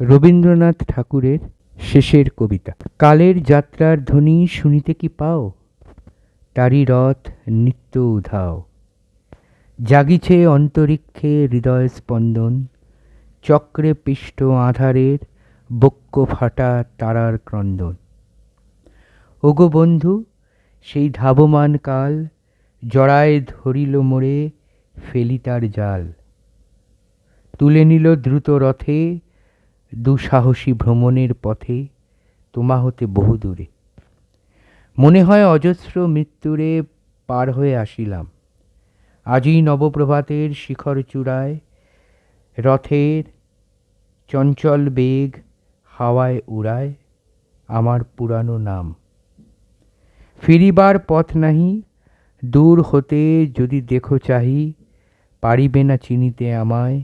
রবীন্দ্রনাথ ঠাকুরের শেষের কবিতা। কালের যাত্রার ধ্বনি শুনিতে কি পাও? তারি রথ নিত্য উধাও। জাগিছে অন্তরিক্ষে হৃদয় স্পন্দন, চক্রে পিষ্ট আধারের বক্ষ ফাটা তারার ক্রন্দন। ওগো বন্ধু, সেই ধাবমান কাল জড়ায় ধরিল মোড়ে ফেলি তার জাল। তুলে নিল দ্রুত রথে দুঃসাহসী ভ্রমণের পথে তোমা হতে বহু দূরে। মনে হয় অজস্র মৃত্যুরে পার হয়ে আসিলাম। আজই নবপ্রভাতের শিখর চূড়ায় রথের চঞ্চল বেগ হাওয়ায় উড়ায় আমার পুরানো নাম। ফিরিবার পথ নাহি, দূর হতে যদি দেখো চাহি, পারিবে না চিনিতে আমায়,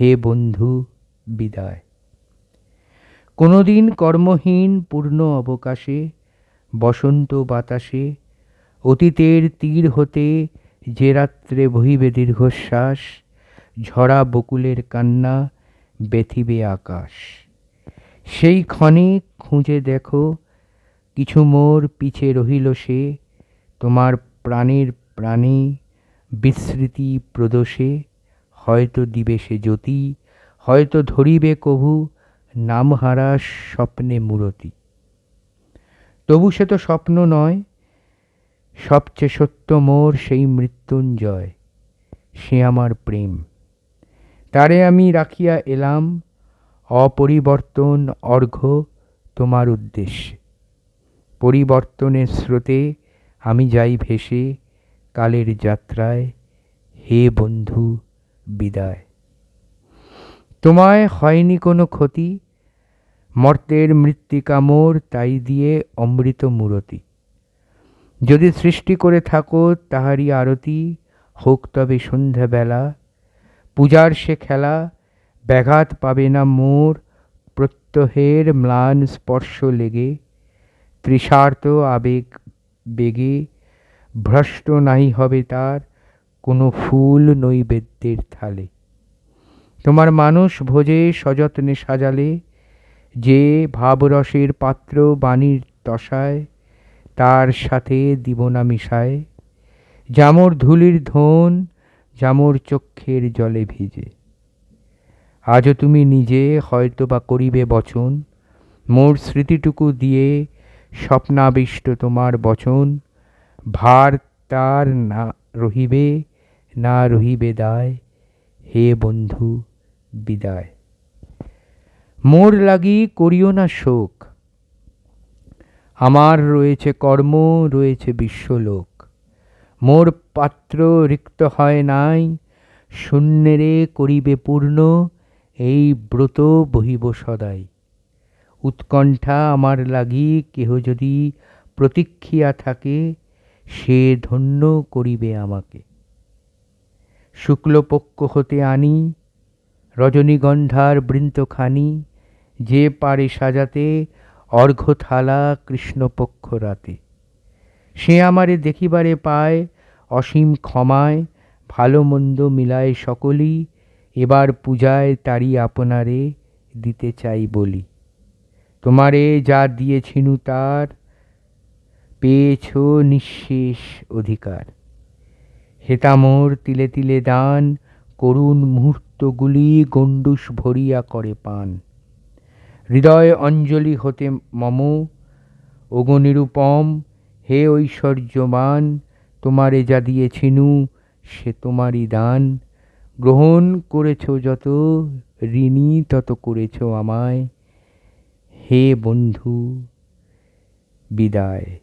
হে বন্ধু বিদায়। কোনোদিন কর্মহীন পূর্ণ অবকাশে, বসন্ত বাতাসে, অতীতের তীর হতে যে রাত্রে বহিবে দীর্ঘশ্বাস, ঝরা বকুলের কান্না ব্যথিবে আকাশ। সেই ক্ষণে খুঁজে দেখো, কিছু মোর পিছে রহিল সে, তোমার প্রাণের প্রাণে বিস্মৃতি প্রদোষে, হয়তো দিবে সে জ্যোতি, হয়তো ধরিবে কভু নামহারা স্বপ্নে মূরতি। তবু সে তো স্বপ্ন নয়, সবচেয়ে সত্য মোর সেই মৃত্যুঞ্জয়, সে আমার প্রেম। তারে আমি রাখিয়া এলাম, অপরিবর্তন অর্ঘ্য তোমার উদ্দেশ্যে। পরিবর্তনের স্রোতে আমি যাই ভেসে, কালের যাত্রায় হে বন্ধু বিদায়। তোমায় হয়নি কোনো ক্ষতি মর্তের মৃত্তিকা মোর, তাই দিয়ে অমৃত মূরতি। যদি সৃষ্টি করে থাকো তাহারই আরতি, হোক তবে সন্ধ্যাবেলা। পূজার সে খেলা, ব্যাঘাত পাবে না মোর, প্রত্যহের ম্লান স্পর্শ লেগে। তৃষার্ত আবেগ বেগে, ভ্রষ্ট নাই হবে তার কোনো ফুল নৈবেদ্যের থালে। তোমার মানুষ ভোজে সযত্নে সাজালে যে ভাবরসের পাত্র বাণীর তসায়, তার সাথে দিব না মিশায়। জামর ধুলির ধন, জামর চক্ষের জলে ভিজে। আজও তুমি নিজে হয়তো বা করিবে বচন, মোর স্মৃতিটুকু দিয়ে স্বপ্নাবিষ্ট তোমার বচন। ভার তার না রহিবে না রহিবে দায়, হে বন্ধু, বিদায়। মোর লাগি করিও না শোক। আমার রয়েছে কর্ম, রয়েছে বিশ্বলোক। মোর পাত্র রিক্ত হয় নাই, শূন্যেরে করিবে পূর্ণ, এই ব্রত বহিব সদাই। উৎকণ্ঠা আমার লাগি, কেহ যদি প্রতীক্ষিয়া থাকে, সে ধন্য করিবে আমাকে। শুক্লপক্ষ হতে আনি, রজনীগন্ধার বৃন্তখানি যে পারে সাজাতে অর্ঘ্যথালা কৃষ্ণপক্ষ রাতে সে আমারে দেখিবারে পায়, অসীম ক্ষমায়, ভালো মন্দ মিলায় সকলই, এবার পূজায় তারি আপনারে দিতে চাই বলি। তোমারে যা দিয়েছিনু তার, পেয়েছ নিঃশেষ অধিকার। হেতামোর তিলে তিলে দান, করুণ মুহূর্তগুলি গণ্ডুষ ভরিয়া করে পান। হৃদয় অঞ্জলি হতে মম, অগনিরূপম নিরুপম হে ঐশ্বর্যমান তোমারে যা দিয়েছিনু, সে তোমারই দান। গ্রহণ করেছ যত, ঋণী তত করেছ আমায়। হে বন্ধু, বিদায়।